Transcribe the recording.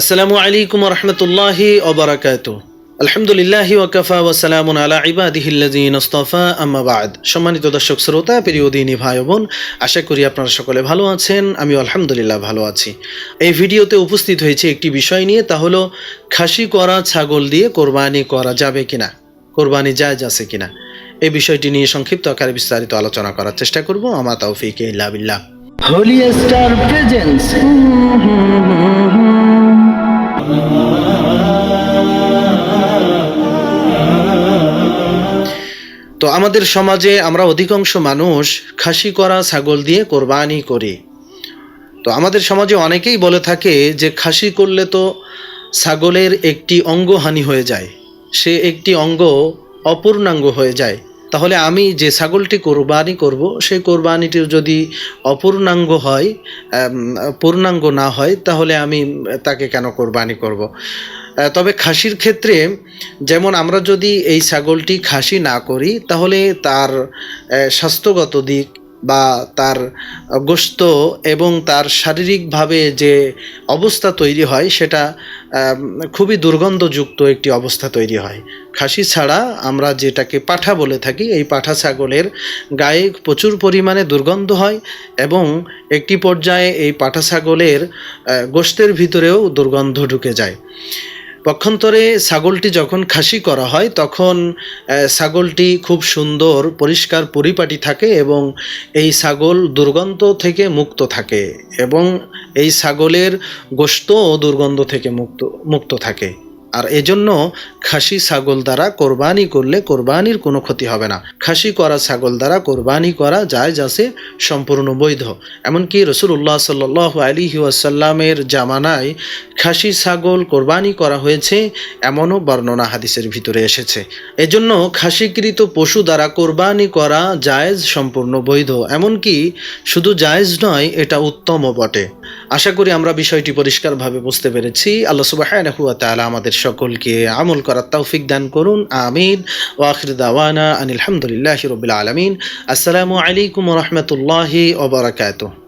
আসসালামু আলাইকুম রহমতুল্লাহি ওবরাকাত আলহামদুলিল্লাহ ওয়াকাফা ওয়াসালামুন আলা ইবাদিহিল্লাযিন ইসতাফা আম্মা বাদ। সম্মানিত দর্শক শ্রোতা, প্রিয় দিনী ভাই বোন, আশা করি আপনারা সকলে ভালো আছেন, আমিও আলহামদুলিল্লাহ ভালো আছি। এই ভিডিওতে উপস্থিত হয়েছে একটি বিষয় নিয়ে, তা হলো খাসি করা ছাগল দিয়ে কোরবানি করা যাবে কিনা, কোরবানি জায়জ আছে কিনা। এই বিষয়টি নিয়ে সংক্ষিপ্ত আকারে বিস্তারিত আলোচনা করার চেষ্টা করব, আমা তৌফিক ইল্লা বিল্লাহ। হোলি স্টার প্রেজেন্স তো আমাদের সমাজে আমরা অধিকাংশ মানুষ খাসি করা, ছাগল দিয়ে কোরবানি করি। তো আমাদের সমাজে অনেকেই বলে থাকে যে খাসি করলে তো ছাগলের একটি অঙ্গহানি হয়ে যায়। সে একটি অঙ্গ অপূর্ণাঙ্গ হয়ে যায়। তাহলে আমি যে ছাগলটি কোরবানি করব, সেই কোরবানিটি যদি অপূর্ণাঙ্গ হয় পূর্ণাঙ্গ না হয়, তাহলে আমি তাকে কেন কোরবানি করব? তবে খাসির ক্ষেত্রে যেমন আমরা যদি এই ছাগলটি খাসি না করি, তাহলে তার স্বাস্থ্যগত দিক বা তার গোস্ত এবং তার শারীরিকভাবে যে অবস্থা তৈরি হয়, সেটা খুবই দুর্গন্ধযুক্ত একটি অবস্থা তৈরি হয়। খাসি ছাড়া আমরা যেটাকে পাঠা বলে থাকি, এই পাঠা ছাগলের গায়ে প্রচুর পরিমাণে দুর্গন্ধ হয় এবং একটি পর্যায়ে এই পাঠা ছাগলের গোস্তের ভিতরেও দুর্গন্ধ ঢুকে যায়। পক্ষান্তরে ছাগলটি যখন খাসি করা হয়, তখন ছাগলটি খুব সুন্দর পরিষ্কার পরিপাটি থাকে এবং এই ছাগল দুর্গন্ধ থেকে মুক্ত থাকে এবং এই ছাগলের গোশতও দুর্গন্ধ থেকে মুক্ত মুক্ত থাকে। আর এজন্য খাসি ছাগল দ্বারা কোরবানি করলে কোরবানির কোনো ক্ষতি হবে না। খাসি করা ছাগল দ্বারা কোরবানি করা যায় যাচ্ছে সম্পূর্ণ বৈধ। এমনকি রসুল্লাহ সাল আলী ওয়াসাল্লামের জামানায় খাসি, ছাগল কোরবানি করা হয়েছে, এমনও বর্ণনা হাদিসের ভিতরে এসেছে। এজন্য খাসিকৃত পশু দ্বারা কোরবানি করা জায়েজ সম্পূর্ণ বৈধ, এমনকি শুধু জায়েজ নয়, এটা উত্তমও বটে। আশা করি আমরা বিষয়টি পরিষ্কারভাবে বুঝতে পেরেছি। আল্লাহ তাআলা আমাদের সকলকে আমল করার তৌফিক দান করুন। আমিন। ওয়াখির দাওয়ানা আনিল হামদুলিল্লাহি রাব্বিল আলামিন। আসসালামু আলাইকুম রাহমাতুল্লাহি ওয়া বারাকাতুহু।